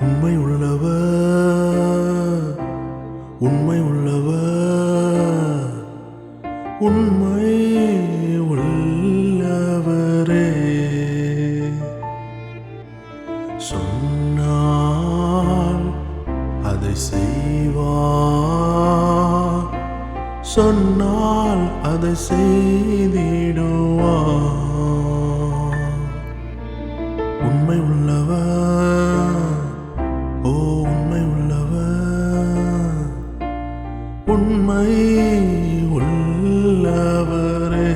உண்மை உள்ளவ உண்மை உள்ளவ உண்மை உள்ளவரே. சொன்னால் அதை செய்வார். சொன்னால் அதை செய்திடுவார். உண்மை உள்ளவர். உண்மை உள்ளவரே.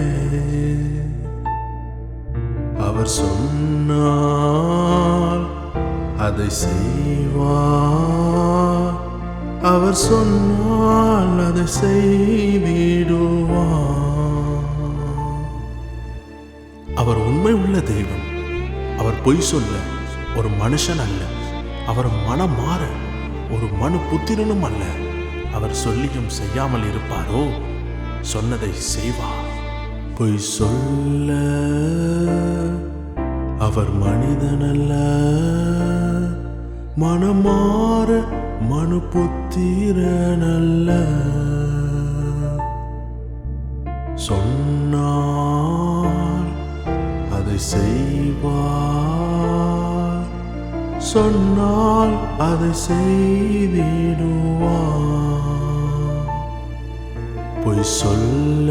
அவர் சொன்னால் அதை செய்வார். அவர் சொன்னால் அதை செய்திடுவார் அவர் உண்மை உள்ள தெய்வம். அவர் பொய் சொல்ல ஒரு மனுஷன் அல்ல. அவர் மனம் மாற ஒரு மனு புத்திரனும் அல்ல. அவர் சொல்லியும் செய்யாமல் இருப்பாரோ? சொன்னதை செய்வார் பொய் சொல்ல அவர் மனிதன் அல்ல மனமாற மனு புத்திரனல்ல. அல்ல சொன்னால் அதை செய்வார் சொன்னால் அதை செய்திடுவார் பொய் சொல்ல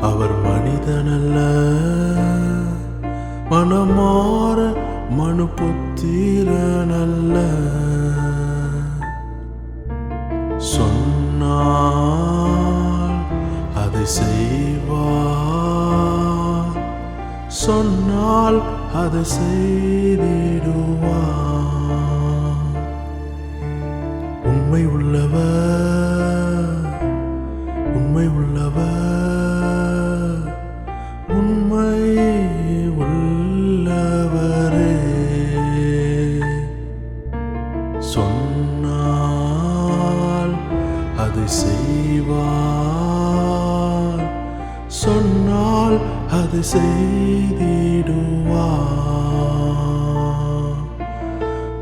அவர் மனிதனல்ல. மனமாற மனு புத்திரனல்ல. சொன்னால் அதை செய்வார் சொன்னால் அதை செய்திடுவான். உண்மை உள்ளவ உண்மை உள்ளவ உண்மை உள்ளவரே. சொன்னால் அதை செய்வான். அது செய்திடுவார்.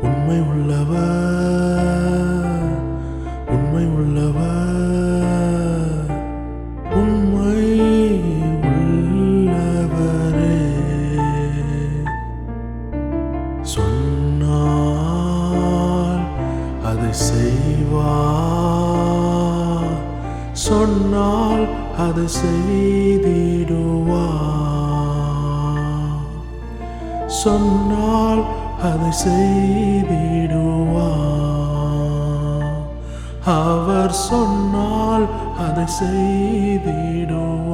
உண்மை உள்ளவர் உண்மை உள்ளவர் உண்மை உள்ளவரே. சொன்னால் அதை செய்வார். சொன்னால் அதை செய்தி சொன்னால் அதை செய்திடுவார். அவர் சொன்னால் அதை செய்திடுவார்.